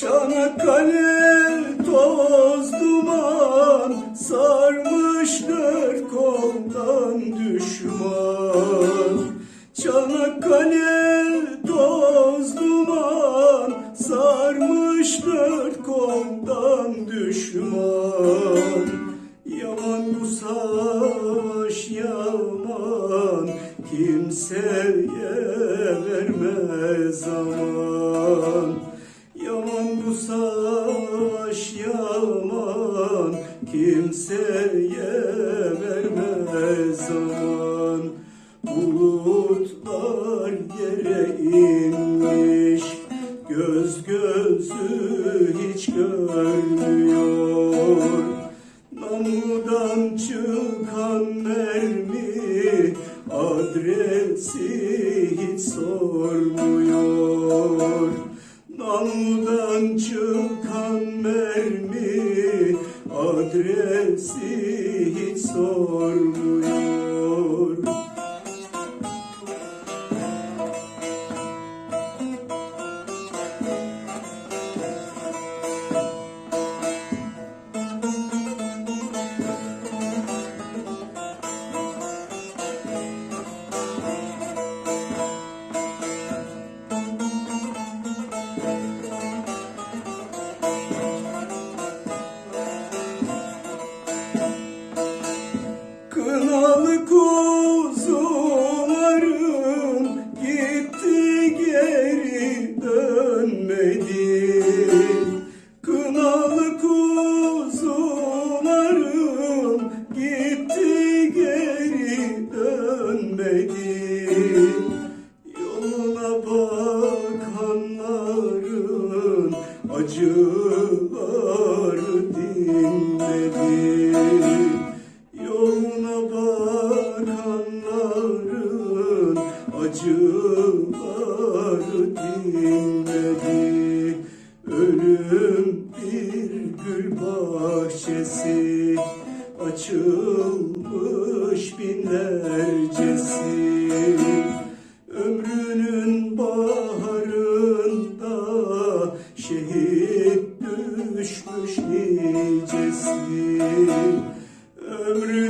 Çanakkale toz duman sarmıştır koldan düşman. Çanakkale toz duman sarmıştır koldan düşman. Yaman bu savaş yaman kimseye vermez zaman. Yaman kimseye vermez zaman. Bulutlar yere inmiş göz gözü hiç görmüyor. Namludan çıkan mermi adresi hiç sormuyor adresi hiç sormuyor dönmedi. Yoluna bakanların acıları dinmedi. Yoluna bakanların acıları dinmedi. Ölüm bir gül bahçesi açılmış binlercesi. Ömrünün baharında şehit düşmüş nicesi. Ömrünün